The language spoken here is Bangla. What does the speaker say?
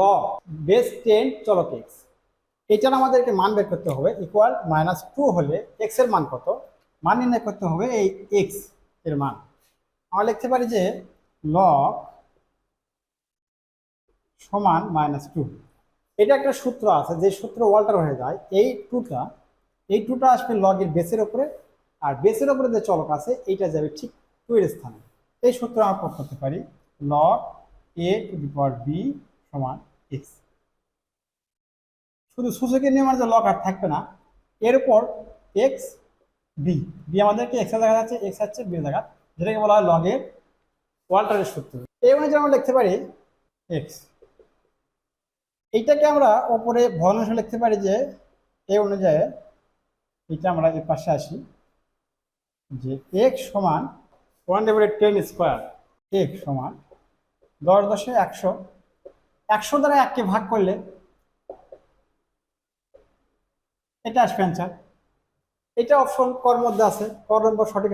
লগ বেস টেন চলক এক্স এটার আমাদেরকে মান বের করতে হবে ইকুয়াল মাইনাস টু হলে এক্সের মান কত? মান নির্ণয় করতে হবে এই এক্সের মান। আমরা লিখতে পারি যে লগ সমান মাইনাস টু এটা একটা সূত্র আছে, যে সূত্র ওয়াল্টার হয়ে যায়, এই টুটা এই টুটা আসবে লগের বেসের উপরে, আর বেসের উপরে যে চলক আছে, এইটা যাবে ঠিক টু এর স্থানে। এই সূত্র আমরা করতে পারি log A to the power B সমান এক্স শুধু সূচকের নিয়মের যে লগ আর থাকবে না, এর উপর এক্স বি বি আমাদেরকে এক্সে দেখা যাচ্ছে এক্স হচ্ছে বি দেখা যেটাকে বলা হয় লগের ওয়াল্টারের সূত্র। এই অনুযায়ী আমরা লিখতে পারি এক্স এইটাকে আমরা ওপরে ভগ্নাংশ লিখতে পারি যে, এই অনুযায়ী এটা আমরা এর পাশে আসি, যে এক্স সমান one divided ten square X সমান দশ দশে একশো একশো দ্বারা এককে ভাগ করলে এটা আসবে অ্যান্সার এটা অপশন কর মধ্যে আছে, কর নম্বর সঠিক